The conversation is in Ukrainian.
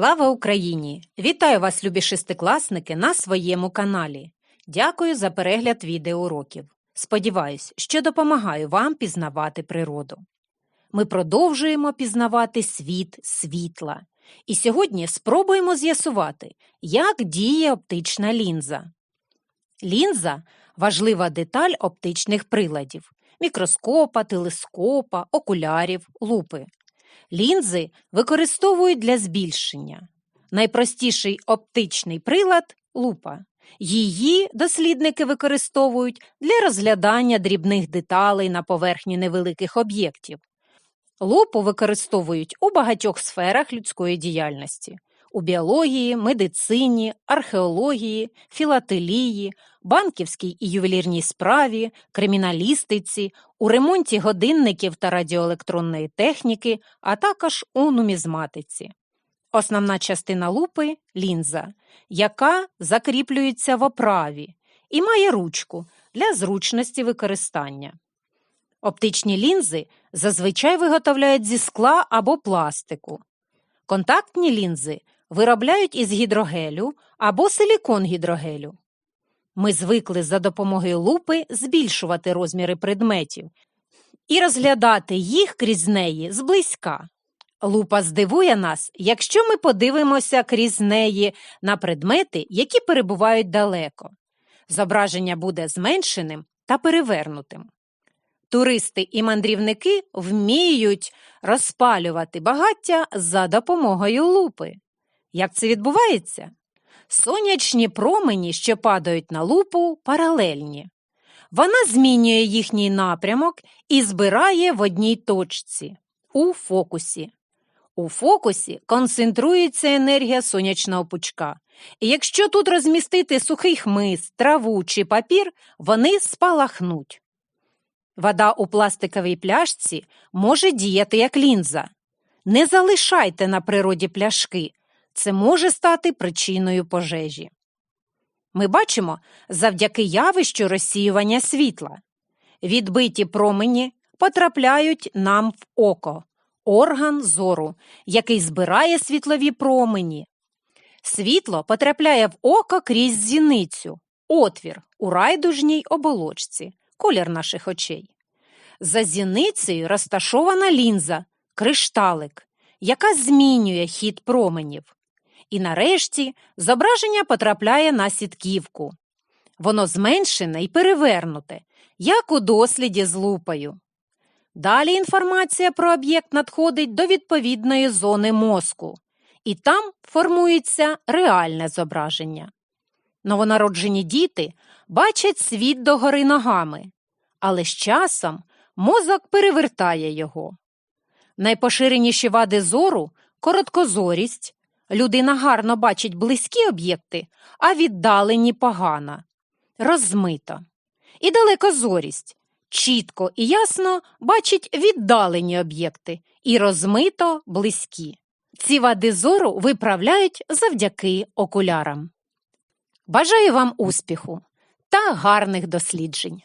Слава Україні! Вітаю вас, любі шестикласники, на своєму каналі. Дякую за перегляд відеоуроків. Сподіваюсь, що допомагаю вам пізнавати природу. Ми продовжуємо пізнавати світ світла. І сьогодні спробуємо з'ясувати, як діє оптична лінза. Лінза важлива деталь оптичних приладів мікроскопа, телескопа, окулярів, лупи. Лінзи використовують для збільшення. Найпростіший оптичний прилад лупа. Її дослідники використовують для розглядання дрібних деталей на поверхні невеликих об'єктів. Лупу використовують у багатьох сферах людської діяльності у біології, медицині, археології, філателії, банківській і ювелірній справі, криміналістиці, у ремонті годинників та радіоелектронної техніки, а також у нумізматиці. Основна частина лупи лінза, яка закріплюється в оправі і має ручку для зручності використання. Оптичні лінзи зазвичай виготовляють зі скла або пластику. Контактні лінзи виробляють із гідрогелю або силікон гідрогелю. Ми звикли за допомогою лупи збільшувати розміри предметів і розглядати їх крізь неї зблизька. Лупа здивує нас, якщо ми подивимося крізь неї на предмети, які перебувають далеко. Зображення буде зменшеним та перевернутим. Туристи і мандрівники вміють розпалювати багаття за допомогою лупи. Як це відбувається? Сонячні промені, що падають на лупу, паралельні. Вона змінює їхній напрямок і збирає в одній точці у фокусі. У фокусі концентрується енергія сонячного пучка. І якщо тут розмістити сухий хмиз, траву чи папір, вони спалахнуть. Вода у пластиковій пляшці може діяти як лінза. Не залишайте на природі пляшки, це може стати причиною пожежі. Ми бачимо завдяки явищу розсіювання світла. Відбиті промені потрапляють нам в око, орган зору, який збирає світлові промені. Світло потрапляє в око крізь зіницю, отвір у райдужній оболочці, колір наших очей. За зіницею розташована лінза, кришталик, яка змінює хід променів. І нарешті зображення потрапляє на сітківку. Воно зменшене і перевернуте, як у досліді з лупою. Далі інформація про об'єкт надходить до відповідної зони мозку, і там формується реальне зображення. Новонароджені діти бачать світ догори ногами, але з часом мозок перевертає його. Найпоширеніші вади зору короткозорість. Людина гарно бачить близькі об'єкти, а віддалені погано, розмито. І далекозорість. Чітко і ясно бачить віддалені об'єкти і розмито близькі. Ці вади зору виправляють завдяки окулярам. Бажаю вам успіху та гарних досліджень!